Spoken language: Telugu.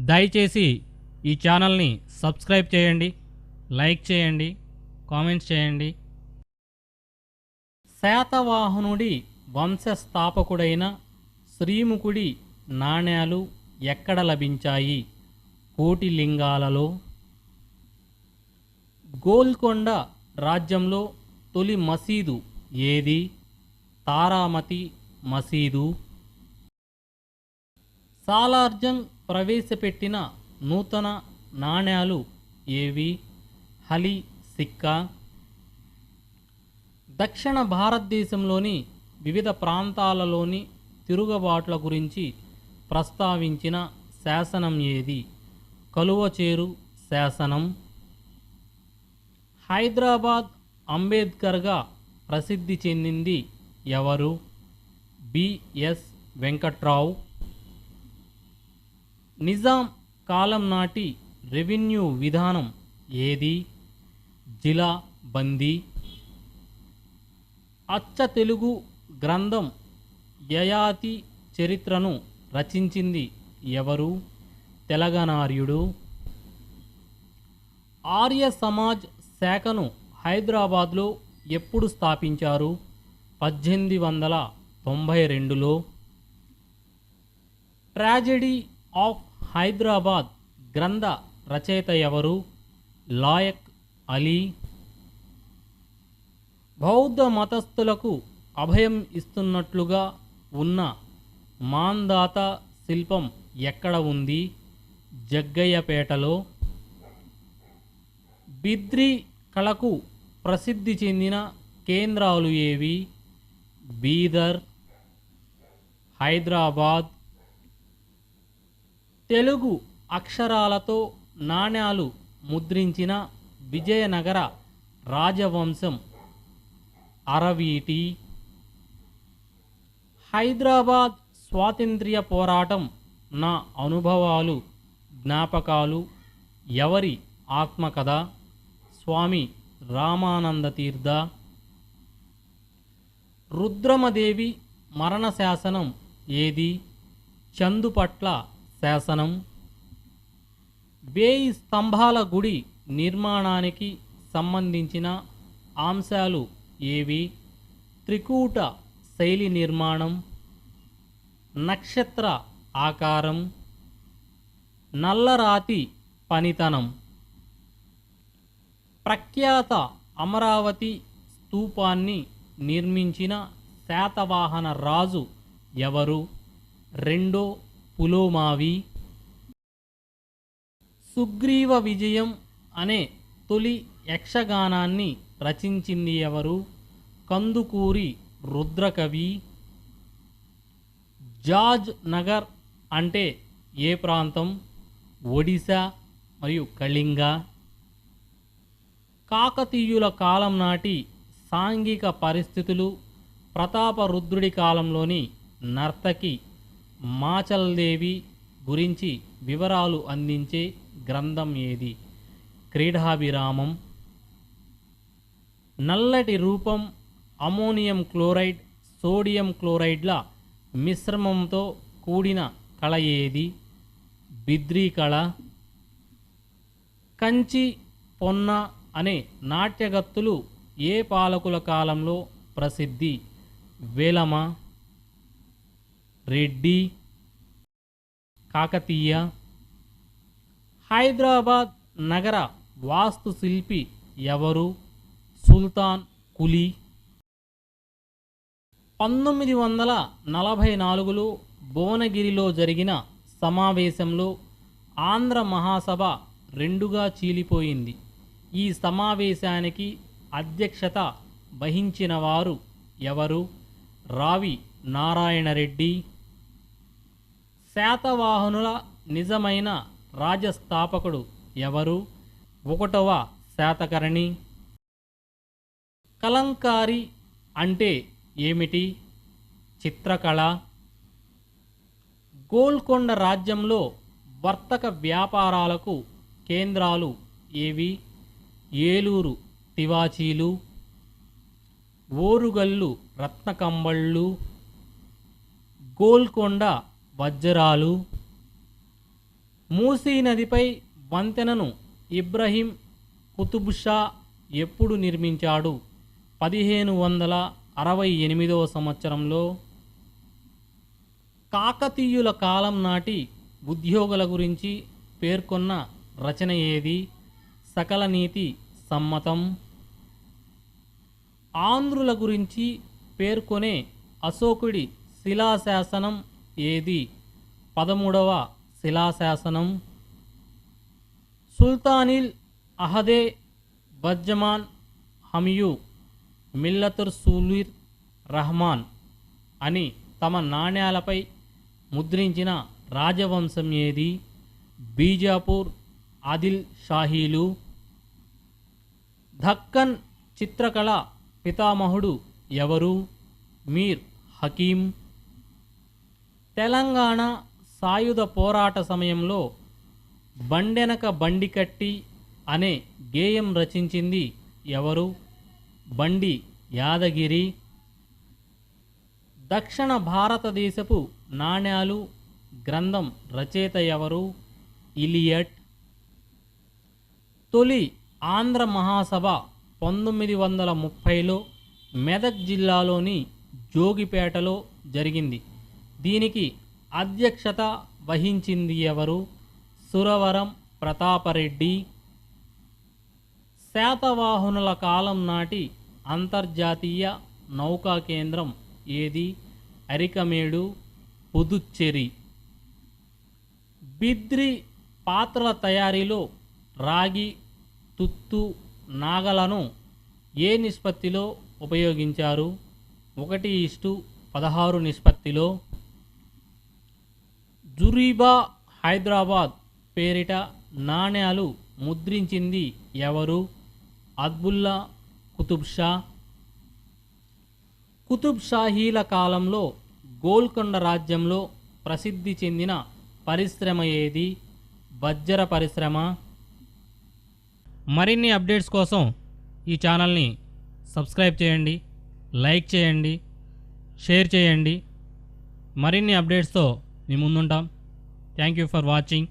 దయచేసి ఈ ఛానల్ని సబ్స్క్రైబ్ చేయండి లైక్ చేయండి కామెంట్స్ చేయండి. శాతవాహనుడి వంశస్థాపకుడైన శ్రీముఖుడి నాణ్యాలు ఎక్కడ లభించాయి? కోటి లింగాలలో గోల్కొండ రాజ్యంలో తొలి మసీదు ఏది? తారామతి మసీదు. సాలార్జంగ్ ప్రవేశపెట్టిన నూతన నాణ్యాలు ఏవి? హలి సిక్కా. దక్షిణ భారతదేశంలోని వివిధ ప్రాంతాలలోని తిరుగుబాట్ల గురించి ప్రస్తావించిన శాసనం ఏది? కలువచేరు శాసనం. హైదరాబాద్ అంబేద్కర్గా ప్రసిద్ధి చెందింది ఎవరు? బిఎస్ వెంకట్రావు. నిజాం కాలం నాటి రెవెన్యూ విధానం ఏది? జిలా బందీ. అచ్చ తెలుగు గ్రంథం యయాతి చరిత్రను రచించింది ఎవరు? తెలంగాణార్యుడు ఆర్య సమాజ్ శాఖను హైదరాబాద్లో ఎప్పుడు స్థాపించారు? పద్దెనిమిది వందల తొంభై రెండులో. ట్రాజెడీ ఆఫ్ హైదరాబాద్ గ్రంథ రచయిత ఎవరు? లాయక్ అలీ. బౌద్ధ మతస్థులకు అభయం ఇస్తున్నట్లుగా ఉన్న మాందాత శిల్పం ఎక్కడ ఉంది? జగ్గయ్యపేటలో. బిద్రి కళకు ప్రసిద్ధి చెందిన కేంద్రాలు ఏవి? బీదర్ హైదరాబాద్ తెలుగు అక్షరాలతో నాణ్యాలు ముద్రించిన విజయనగర రాజవంశం. అరవీటి. హైదరాబాద్ స్వాతంత్ర్య పోరాటం నా అనుభవాలు జ్ఞాపకాలు ఎవరి ఆత్మకథ? స్వామి రామానంద తీర్థ. రుద్రమదేవి మరణ శాసనం ఏది? చందుపట్ల శాసనం. వేయి స్తంభాల గుడి నిర్మాణానికి సంబంధించిన అంశాలు ఏవి? త్రికూట శైలి నిర్మాణం. నక్షత్ర ఆకారం. నల్లరాతి పనితనం. ప్రఖ్యాత అమరావతి స్తూపాన్ని నిర్మించిన శాతవాహన రాజు ఎవరు? రెండో పులోమావి. సుగ్రీవ విజయం అనే తొలి యక్షగానాన్ని రచించింది ఎవరు? కందుకూరి రుద్రకవి. జార్జ్ నగర్ అంటే ఏ ప్రాంతం? ఒడిశా మరియు కళింగ. కాకతీయుల కాలం నాటి సాంఘిక పరిస్థితులు ప్రతాపరుద్రుడి కాలంలోని నర్తకి మాచల్దేవి గురించి వివరాలు అందించే గ్రంథం ఏది? క్రీడాభిరామం నల్లటి రూపం అమోనియం క్లోరైడ్ సోడియం క్లోరైడ్ల మిశ్రమంతో కూడిన కళ ఏది? బిద్రీ కళ కంచి పొన్న అనే నాట్యగత్తులు ఏ పాలకుల కాలంలో ప్రసిద్ధి? వేలమ రెడ్డి కాకతీయ హైదరాబాద్ నగర వాస్తుశిల్పి ఎవరు? సుల్తాన్ కులీ. పంతొమ్మిది వందల నలభై నాలుగులో భువనగిరిలో జరిగిన సమావేశంలో ఆంధ్ర మహాసభ రెండుగా చీలిపోయింది. ఈ సమావేశానికి అధ్యక్షత వహించిన వారు ఎవరు? రావి నారాయణరెడ్డి శాతవాహనుల నిజమైన రాజస్థాపకుడు ఎవరు? ఒకటవ శాతకరణి. కలంకారి అంటే ఏమిటి? చిత్రకళ. గోల్కొండ రాజ్యంలో వర్తక వ్యాపారాలకు కేంద్రాలు ఏవి? ఏలూరు తివాచీలు. ఓరుగల్లు రత్నకంబళ్ళు. గోల్కొండ వజ్రాలు. మూసీ నదిపై వంతెనను ఇబ్రహీం కుతుబ్షా ఎప్పుడు నిర్మించాడు? పదిహేను వందల అరవై ఎనిమిదవ సంవత్సరంలో కాకతీయుల కాలం నాటి ఉద్యోగుల గురించి పేర్కొన్న రచన ఏది? సకల నీతి సమ్మతం. ఆంధ్రుల గురించి పేర్కొనే అశోకుడి శిలాశాసనం ఏది? పదమూడవ శిలాశాసనం. సుల్తానిల్ అహదే బజ్జమాన్ హమియు మిల్లతుర్ సూలిర్ రహమాన్ అని తమ నాణ్యాలపై ముద్రించిన రాజవంశం ఏది? బీజాపూర్ ఆదిల్ షాహీలు. దక్కన్ చిత్రకళ పితామహుడు ఎవరు? మీర్ హకీం. తెలంగాణ సాయుధ పోరాట సమయంలో బండెనక బండి కట్టి అనే గేయం రచించింది ఎవరు? బండి యాదగిరి. దక్షిణ భారతదేశపు నాణ్యాలు గ్రంథం రచయిత ఎవరు? ఇలియట్. తొలి ఆంధ్ర మహాసభ పంతొమ్మిది వందల ముప్పైలో మెదక్ జిల్లాలోని జోగిపేటలో జరిగింది. దీనికి అధ్యక్షత వహించింది ఎవరు? సురవరం ప్రతాపరెడ్డి. శాతవాహనుల కాలం నాటి అంతర్జాతీయ నౌకా కేంద్రం ఏది? అరికమేడు పుదుచ్చేరి. బిద్రి పాత్రల తయారీలో రాగి తుత్తు నాగలను ఏ నిష్పత్తిలో ఉపయోగించారు? ఒకటి ఇష్టు పదహారు నిష్పత్తిలో జురీబా హైదరాబాద్ పేరిట నాణ్యాలు ముద్రించింది ఎవరు? అద్బుల్లా కుతుబ్ షా. కుతుబ్ షాహీల కాలంలో గోల్కొండ రాజ్యంలో ప్రసిద్ధి చెందిన పరిశ్రమ ఏది? బజ్జర పరిశ్రమ. మరిన్ని అప్డేట్స్ కోసం ఈ ఛానల్ని సబ్స్క్రైబ్ చేయండి లైక్ చేయండి షేర్ చేయండి. మరిన్ని అప్డేట్స్తో మీ ముందుంటాం. Thank you for watching